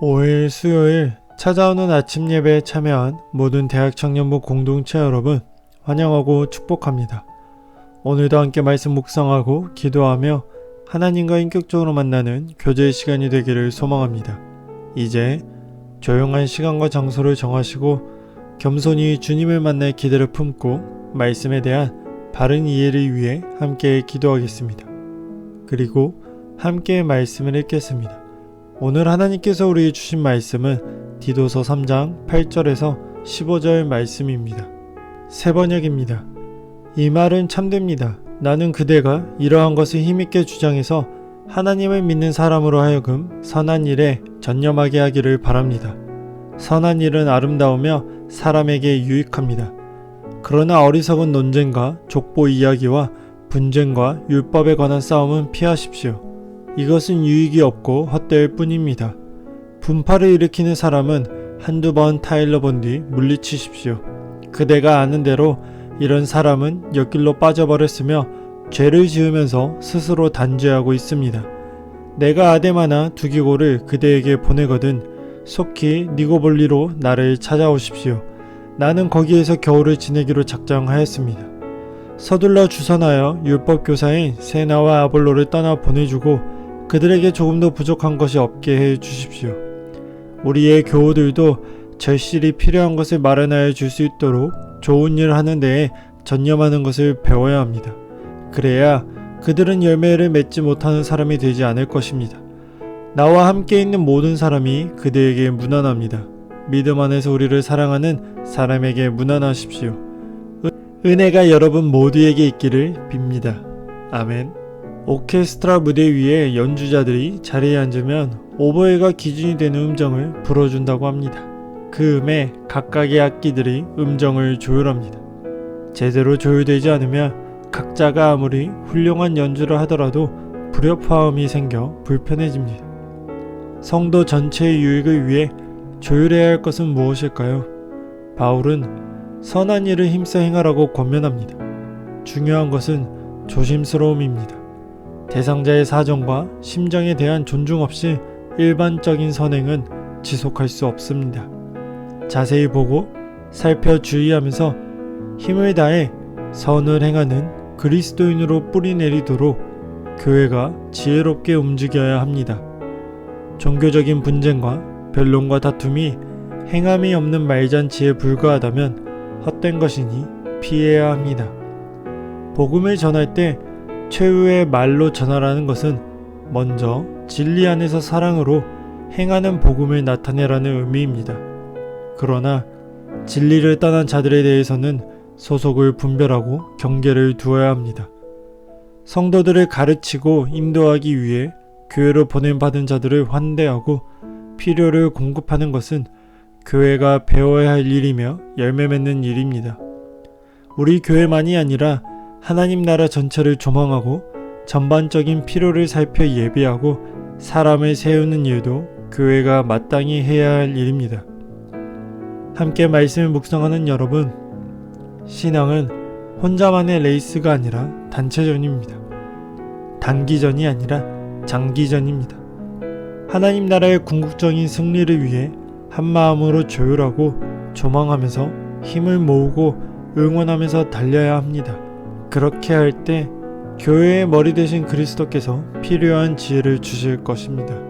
5일 수요일 찾아오는 아침 예배에 참여한 모든 대학 청년부 공동체 여러분 환영하고 축복합니다. 오늘도 함께 말씀 묵상하고 기도하며 하나님과 인격적으로 만나는 교제의 시간이 되기를 소망합니다. 이제 조용한 시간과 장소를 정하시고 겸손히 주님을 만날 기대를 품고 말씀에 대한 바른 이해를 위해 함께 기도하겠습니다. 그리고 함께 말씀을 읽겠습니다. 오늘 하나님께서 우리에게 주신 말씀은 디도서 3장 8절에서 15절 말씀입니다. 세 번역입니다. 이 말은 참됩니다. 나는 그대가 이러한 것을 힘있게 주장해서 하나님을 믿는 사람으로 하여금 선한 일에 전념하게 하기를 바랍니다. 선한 일은 아름다우며 사람에게 유익합니다. 그러나 어리석은 논쟁과 족보 이야기와 분쟁과 율법에 관한 싸움은 피하십시오. 이것은 유익이 없고 헛될 뿐입니다. 분파를 일으키는 사람은 한두 번 타일러 본 뒤 물리치십시오. 그대가 아는 대로 이런 사람은 옆길로 빠져버렸으며 죄를 지으면서 스스로 단죄하고 있습니다. 내가 아데마나 두기고를 그대에게 보내거든 속히 니고볼리로 나를 찾아오십시오. 나는 거기에서 겨울을 지내기로 작정하였습니다. 서둘러 주선하여 율법 교사인 세나와 아볼로를 떠나 보내주고 그들에게 조금 더 부족한 것이 없게 해 주십시오. 우리의 교우들도 절실히 필요한 것을 마련하여 줄 수 있도록 좋은 일을 하는 데에 전념하는 것을 배워야 합니다. 그래야 그들은 열매를 맺지 못하는 사람이 되지 않을 것입니다. 나와 함께 있는 모든 사람이 그대에게 무난합니다. 믿음 안에서 우리를 사랑하는 사람에게 무난하십시오. 은- 은혜가 여러분 모두에게 있기를 빕니다. 아멘. 오케스트라 무대 위에 연주자들이 자리에 앉으면 오보에가 기준이 되는 음정을 불어준다고 합니다. 그 음에 각각의 악기들이 음정을 조율합니다. 제대로 조율되지 않으면 각자가 아무리 훌륭한 연주를 하더라도 불협화음이 생겨 불편해집니다. 성도 전체의 유익을 위해 조율해야 할 것은 무엇일까요? 바울은 선한 일을 힘써 행하라고 권면합니다. 중요한 것은 조심스러움입니다. 대상자의 사정과 심정에 대한 존중 없이 일반적인 선행은 지속할 수 없습니다. 자세히 보고 살펴 주의하면서 힘을 다해 선을 행하는 그리스도인으로 뿌리내리도록 교회가 지혜롭게 움직여야 합니다. 종교적인 분쟁과 변론과 다툼이 행함이 없는 말잔치에 불과하다면 헛된 것이니 피해야 합니다. 복음을 전할 때 최후의 말로 전하라는 것은 먼저 진리 안에서 사랑으로 행하는 복음을 나타내라는 의미입니다. 그러나 진리를 떠난 자들에 대해서는 소속을 분별하고 경계를 두어야 합니다. 성도들을 가르치고 인도하기 위해 교회로 보냄받은 자들을 환대하고 필요를 공급하는 것은 교회가 배워야 할 일이며 열매 맺는 일입니다. 우리 교회만이 아니라 하나님 나라 전체를 조망하고 전반적인 필요를 살펴 예배하고 사람을 세우는 일도 교회가 마땅히 해야 할 일입니다. 함께 말씀을 묵상하는 여러분, 신앙은 혼자만의 레이스가 아니라 단체전입니다. 단기전이 아니라 장기전입니다. 하나님 나라의 궁극적인 승리를 위해 한 마음으로 조율하고 조망하면서 힘을 모으고 응원하면서 달려야 합니다. 그렇게 할 때 교회의 머리 대신 그리스도께서 필요한 지혜를 주실 것입니다.